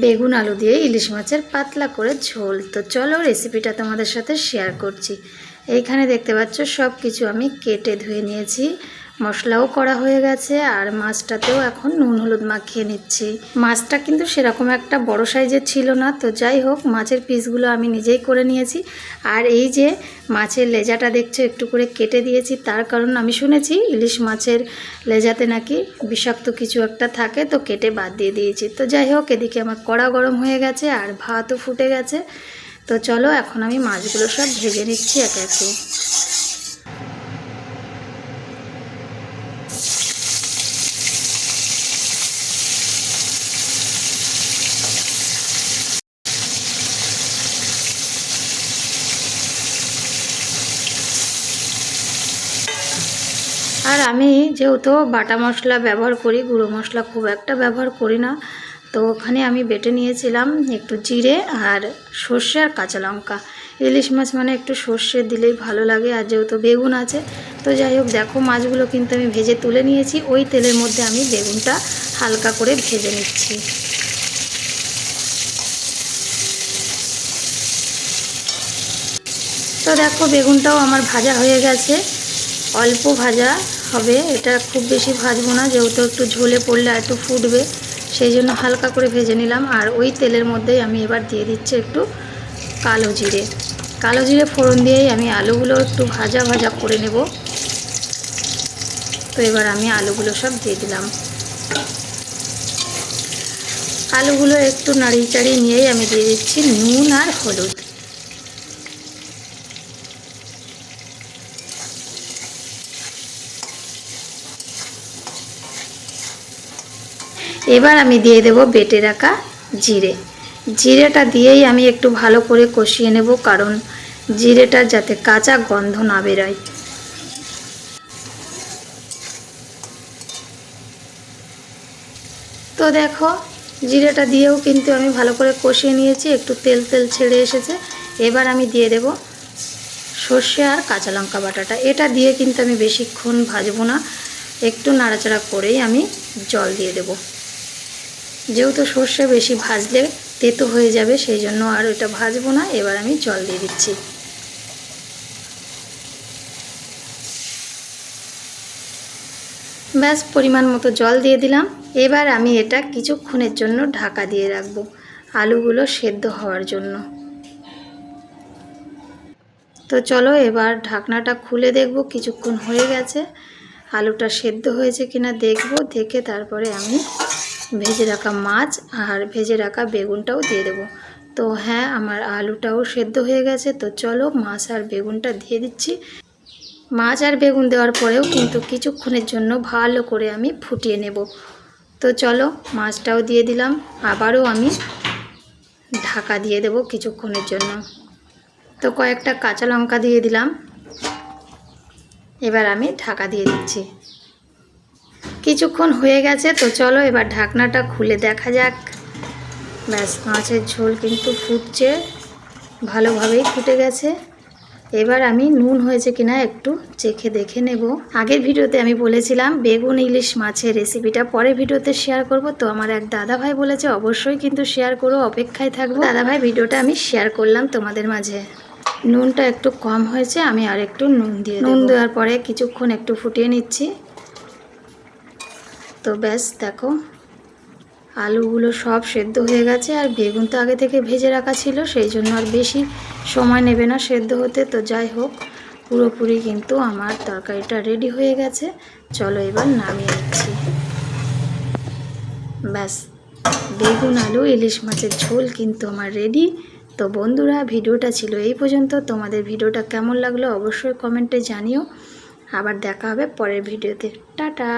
বেগুন আলু দিয়ে ইলিশ মাছের পাতলা করে ঝোল। তো চলো রেসিপিটা তোমাদের সাথে শেয়ার করছি। এইখানে দেখতে পাচ্ছ সব কিছু আমি কেটে ধুয়ে নিয়েছি। মশলাও করা হয়ে গেছে আর মাছটাতেও এখন নুন হলুদ মাখিয়ে নিচ্ছি। মাছটা কিন্তু সেরকম একটা বড় সাইজের ছিল না, তো যাই হোক, মাছের পিসগুলো আমি নিজেই করে নিয়েছি। আর এই যে মাছের লেজাটা দেখছ, একটু করে কেটে দিয়েছি, তার কারণ আমি শুনেছি ইলিশ মাছের লেজাতে নাকি বিষাক্ত কিছু একটা থাকে, তো কেটে বাদ দিয়ে দিয়েছি। তো যাই হোক, এদিকে আমার কড়া গরম হয়ে গেছে আর ভাতও ফুটে গেছে। তো চলো, এখন আমি মাছগুলো সব ভেজে নিচ্ছি একে একে। আর আমি যেহেতু বাটা মশলা ব্যবহার করি, গুঁড়ো মশলা খুব একটা ব্যবহার করি না, তো ওখানে আমি বেটে নিয়েছিলাম একটু জিরে আর সর্ষে আর কাঁচা লঙ্কা। ইলিশ মাছ মানে একটু সর্ষে দিলেই ভালো লাগে আর যেহেতু বেগুন আছে, তো যাই হোক দেখো মাছগুলো কিন্তু আমি ভেজে তুলে নিয়েছি, ওই তেলের মধ্যে আমি বেগুনটা হালকা করে ভেজে নিচ্ছি। তো দেখো বেগুনটাও আমার ভাজা হয়ে গেছে অল্প ভাজা হবে। এটা খুব বেশি ভাজবো না, যেহেতু একটু ঝোলে পড়লে আর একটু ফুটবে। সেই জন্য হালকা করে ভেজে নিলাম। আর ওই তেলের মধ্যেই আমি এবার দিয়ে দিচ্ছি একটু কালো জিরে। কালো জিরে ফোড়ন দিয়েই আমি আলুগুলো একটু ভাজা ভাজা করে নেব। তো এবার আমি আলুগুলো সব দিয়ে দিলাম। আলুগুলো একটু নাড়িয়ে চাড়িয়ে নিয়েই আমি দিয়ে দিচ্ছি নুন আর হলুদ। এবার আমি দিয়ে দেব বেটে রাখা জিরে। জিরেটা দিয়েই আমি একটু ভালো করে কষিয়ে নেব, কারণ জিরেটার যাতে কাঁচা গন্ধ না বেরোয়। তো দেখো, জিরেটা দিয়েও কিন্তু আমি ভালো করে কষিয়ে নিয়েছি, একটু তেল তেল ছেড়ে এসেছে। এবার আমি দিয়ে দেব সর্ষে আর কাঁচা লঙ্কা বাটাটা। এটা দিয়ে কিন্তু আমি বেশিক্ষণ ভাজবো না, একটু নাড়াচাড়া করেই আমি জল দিয়ে দেবো। যেহেতু সর্ষে বেশি ভাজলে তেতো হয়ে যাবে, সেই জন্য আর ওইটা ভাজবো না। এবার আমি জল দিয়ে দিচ্ছি। ব্যাস, পরিমাণ মতো জল দিয়ে দিলাম। এবার আমি এটা কিছুক্ষণের জন্য ঢাকা দিয়ে রাখব আলুগুলো সেদ্ধ হওয়ার জন্য। তো চলো এবার ঢাকনাটা খুলে দেখব, কিছুক্ষণ হয়ে গেছে। আলুটা সেদ্ধ হয়েছে কিনা দেখব, দেখে তারপরে আমি ভেজে রাখা মাছ আর ভেজে রাখা বেগুনটাও দিয়ে দেবো। তো হ্যাঁ আমার আলুটাও সেদ্ধ হয়ে গেছে, তো চলো মাছ আর বেগুনটা দিয়ে দিচ্ছি। মাছ আর বেগুন দেওয়ার পরেও কিন্তু কিছুক্ষণের জন্য ভালো করে আমি ফুটিয়ে নেব। তো চলো মাছটাও দিয়ে দিলাম, আবারও আমি ঢাকা দিয়ে দেব কিছুক্ষণের জন্য। তো কয়েকটা কাঁচা লঙ্কা দিয়ে দিলাম, এবার আমি ঢাকা দিয়ে দিচ্ছি। কিছুক্ষণ হয়ে গেছে তো চলো এবার ঢাকনাটা খুলে দেখা যাক। ব্যাস মাছের ঝোল কিন্তু ফুটছে ভালোভাবেই ফুটে গেছে। এবার আমি নুন হয়েছে কিনা একটু চেখে দেখে নেব। আগের ভিডিওতে আমি বলেছিলাম বেগুন ইলিশ মাছের রেসিপিটা পরের ভিডিওতে শেয়ার করব। তো আমার এক দাদা ভাই বলেছে অবশ্যই কিন্তু শেয়ার করো অপেক্ষায় থাকব। দাদা ভাই ভিডিওটা আমি শেয়ার করলাম তোমাদের মাঝে। নুনটা একটু কম হয়েছে আমি আর একটু নুন দিয়ে নুন দেওয়ার পরে কিছুক্ষণ একটু ফুটিয়ে নিচ্ছি। তো ব্যাস, দেখো, আলুগুলো সব সেদ্ধ হয়ে গেছে আর বেগুন তো আগে থেকে ভেজে রাখা ছিল, সেই জন্য আর বেশি সময় নেবে না সেদ্ধ হতে। তো যাই হোক, পুরোপুরি কিন্তু আমার তরকারিটা রেডি হয়ে গেছে। চলো এবার নামিয়ে নিচ্ছি। ব্যাস, বেগুন, আলু, ইলিশ মাছের ঝোল কিন্তু আমার রেডি তো বন্ধুরা, ভিডিওটা ছিল এই পর্যন্ত। তোমাদের ভিডিওটা কেমন লাগল অবশ্যই কমেন্টে জানিও। আবার দেখা হবে পরের ভিডিওতে। টাটা!